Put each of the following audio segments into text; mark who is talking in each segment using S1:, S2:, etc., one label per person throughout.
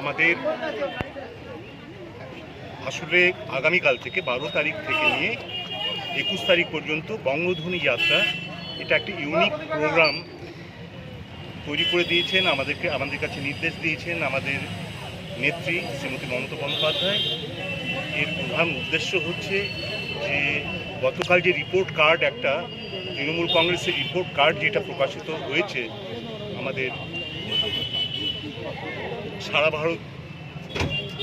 S1: আমাদের আসলে আগামীকাল থেকে বারো তারিখ থেকে নিয়ে একুশ তারিখ পর্যন্ত বঙ্গধ্বনি যাত্রা, এটা একটি ইউনিক প্রোগ্রাম তৈরি করে দিয়েছেন, আমাদেরকে, আমাদের কাছে নির্দেশ দিয়েছেন আমাদের নেত্রী শ্রীমতী মমতা বন্দ্যোপাধ্যায়। এর প্রধান উদ্দেশ্য হচ্ছে যে গতকাল যে রিপোর্ট কার্ড একটা তৃণমূল কংগ্রেসের রিপোর্ট কার্ড যেটা প্রকাশিত হয়েছে আমাদের সারা ভারত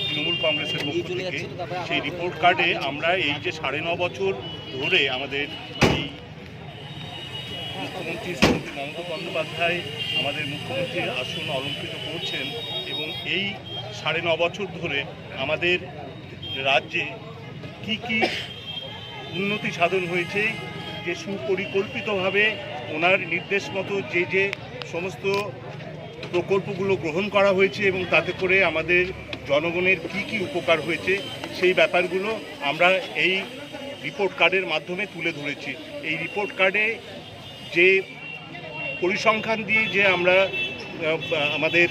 S1: তৃণমূল কংগ্রেসের পক্ষ থেকে সেই রিপোর্ট কার্ডে আমরা এই যে সাড়ে ন বছর ধরে আমাদের এই মুখ্যমন্ত্রী শ্রীমতী মমতা বন্দ্যোপাধ্যায় আমাদের মুখ্যমন্ত্রীর আসন অলঙ্কৃত করছেন এবং এই সাড়ে ন বছর ধরে আমাদের রাজ্যে কি কি উন্নতি সাধন হয়েছে যে সুপরিকল্পিতভাবে ওনার নির্দেশ মতো যে যে সমস্ত প্রকল্পগুলো গ্রহণ করা হয়েছে এবং তাতে করে আমাদের জনগণের কি কি উপকার হয়েছে, সেই ব্যাপারগুলো আমরা এই রিপোর্ট কার্ডের মাধ্যমে তুলে ধরেছি। এই রিপোর্ট কার্ডে যে পরিসংখ্যান দিয়ে যে আমরা আমাদের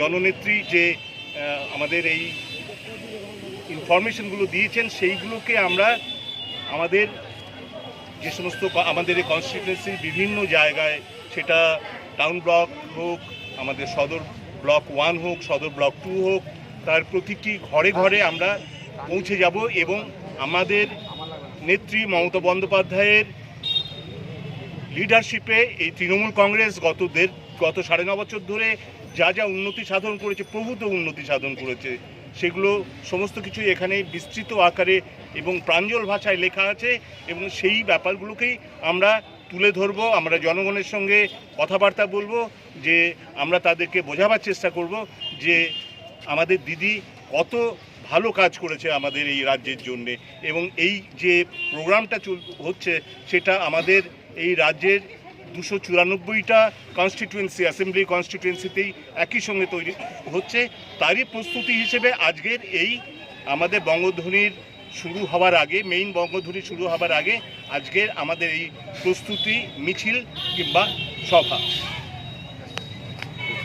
S1: জননেত্রী যে আমাদের এই ইনফরমেশনগুলো দিয়েছেন, সেইগুলোকে আমরা আমাদের যে সমস্ত আমাদের এই কনস্টিটুয়েন্সির বিভিন্ন জায়গায় সেটা টাউন ব্লক হোক, আমাদের সদর ব্লক ওয়ান হোক, সদর ব্লক টু হোক, তার প্রতিটি ঘরে ঘরে আমরা পৌঁছে যাব এবং আমাদের নেত্রী মমতা বন্দ্যোপাধ্যায়ের লিডারশিপে এই তৃণমূল কংগ্রেস গত দেড়, গত সাড়ে ন বছর ধরে যা যা উন্নতি সাধন করেছে, প্রভূত উন্নতি সাধন করেছে, সেগুলো সমস্ত কিছু এখানে বিস্তৃত আকারে এবং প্রাঞ্জল ভাষায় লেখা আছে এবং সেই ব্যাপারগুলোকেই আমরা তুলে ধরবো, আমরা জনগণের সঙ্গে কথাবার্তা বলব, যে আমরা তাদেরকে বোঝাবার চেষ্টা করব যে আমাদের দিদি কত ভালো কাজ করেছে আমাদের এই রাজ্যের জন্যে এবং এই যে প্রোগ্রামটা চল, হচ্ছে সেটা আমাদের এই রাজ্যের দুশো চুরানব্বইটা কনস্টিটুয়েন্সি অ্যাসেম্বলি কনস্টিটুয়েন্সিতেই একই সঙ্গে তৈরি হচ্ছে। তারই প্রস্তুতি হিসেবে আজকের এই আমাদের বঙ্গধ্বনির শুরু হওয়ার আগে মেইন বঙ্গধ্বনি শুরু হওয়ার আগে আজকের আমাদের এই প্রস্তুতি, মিছিল কিংবা সভা।